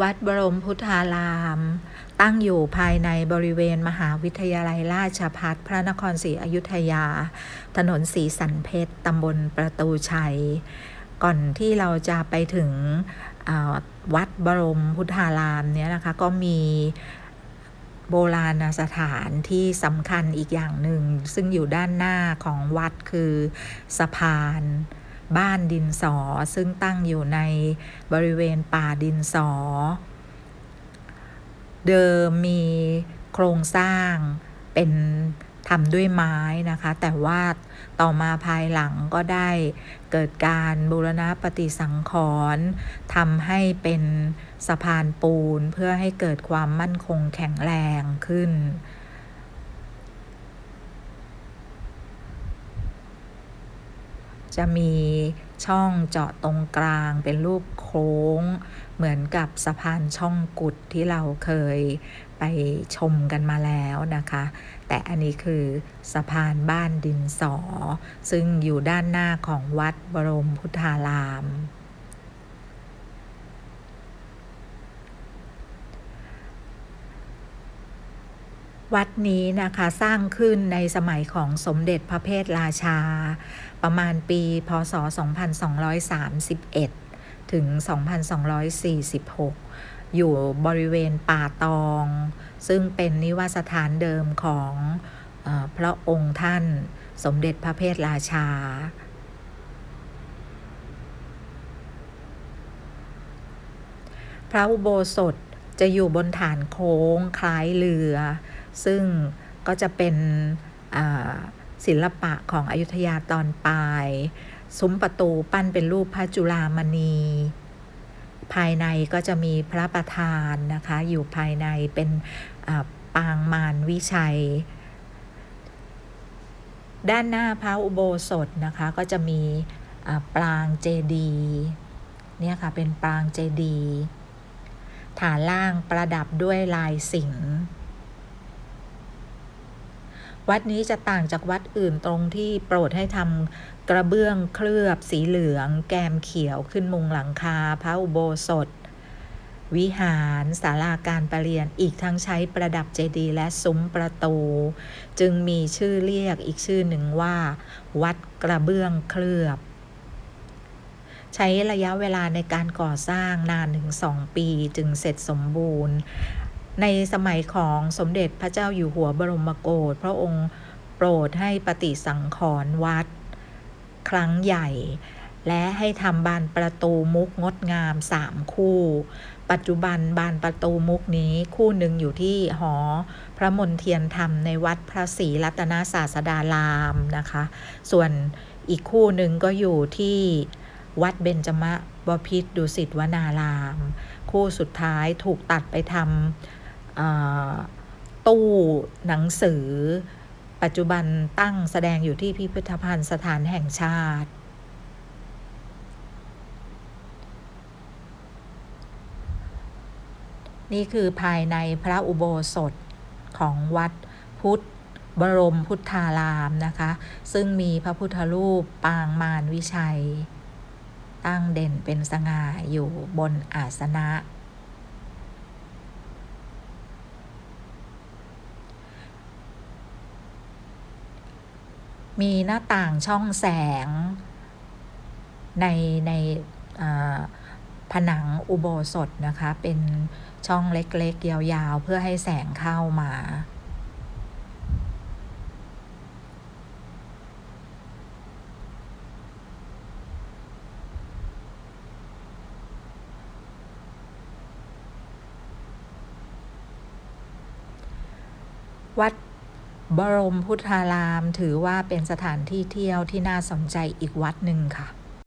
วัดบรมพุทธาราม ตั้งอยู่ภายในบริเวณมหาวิทยาลัยราชภัฏพระนครศรีอยุธยา ถนนศรีสันเพชรตำบลประตูชัย ก่อนที่เราจะไปถึงวัดบรมพุทธารามเนี่ยนะคะก็มีโบราณสถานที่สำคัญอีกอย่างหนึ่ง ซึ่งอยู่ด้านหน้าของวัดคือสะพาน บ้านดินสอ ซึ่งตั้งอยู่ในบริเวณป่าดินสอ เดิมมีโครงสร้างเป็นทำด้วยไม้นะคะ แต่ว่าต่อมาภายหลังก็ได้เกิดการบูรณะปฏิสังขรณ์ทำให้เป็นสะพานปูนเพื่อให้เกิดความมั่นคงแข็งแรงขึ้น จะมีช่องเจาะตรงกลางเป็นรูปโค้ง เหมือนกับสะพานช่องกุดที่เราเคยไปชมกันมาแล้วนะคะ แต่อันนี้คือสะพานบ้านดินสอ ซึ่งอยู่ด้านหน้าของวัดบรมพุทธาราม วัดนี้นะคะสร้างขึ้นในสมัยของสมเด็จพระเพทราชา ประมาณปีพศ 2231 ถึง 2246 อยู่บริเวณป่าตอง ซึ่งเป็นนิวาสถานเดิมของอพระองค์ท่านสมเด็จพระเพทราชาพระอุโบสถจะอยู่บนฐานโค้งคล้ายเรือ ซึ่งก็จะเป็นศิลปะของอยุธยาตอนปลาย ซุ้มประตูปั้นเป็นรูปพระจุลามณี ภายในก็จะมีพระประธานนะคะ อยู่ภายในเป็นปางมารวิชัย ด้านหน้าพระอุโบสถนะคะ ก็จะมีปรางเจดีเนี่ยค่ะ เป็นปรางเจดี ฐานล่างประดับด้วยลายสิงห์ วัดนี้จะต่างจากวัดอื่นตรงที่โปรดให้ทำกระเบื้องเคลือบสีเหลือง แกมเขียวขึ้นมุงหลังคา พระอุโบสถ วิหารศาลาการประเรียนอีกทั้งใช้ประดับเจดีย์และซุ้มประตู จึงมีชื่อเรียกอีกชื่อหนึ่งว่า วัดกระเบื้องเคลือบใช้ระยะเวลาในการก่อสร้างนานถึงสองปีจึงเสร็จสมบูรณ์ ในสมัยของสมเด็จพระเจ้าอยู่หัวบรมโกศพระองค์โปรดให้ปฏิสังขรณ์วัด ครั้งใหญ่ และให้ทำบานประตูมุกงดงามสามคู่ ปัจจุบันบานประตูมุกนี้คู่หนึ่งอยู่ที่หอ พระมนเทียนธรรมในวัดพระศรีรัตนศาสดารามนะคะ ส่วนอีกคู่หนึ่งก็อยู่ที่วัดเบญจมะบพิตรดุสิตวนาราม คู่สุดท้ายถูกตัดไปทำ ตู้หนังสือ ปัจจุบันตั้งแสดงอยู่ที่พิพิธภัณฑ์สถานแห่งชาติ นี่คือภายในพระอุโบสถของวัดพุทธบรมพุทธารามนะคะ ซึ่งมีพระพุทธรูปปางมารวิชัย ตั้งเด่นเป็นสง่าอยู่บนอาสนะ มีหน้าต่างช่องแสง ในในผนังอุโบสถนะคะ เป็นช่องเล็กๆ ยาวๆ เพื่อให้แสงเข้ามา วัด บรมพุทธาราม ถือว่าเป็นสถานที่เที่ยวที่น่าสนใจอีกวัดหนึ่งค่ะ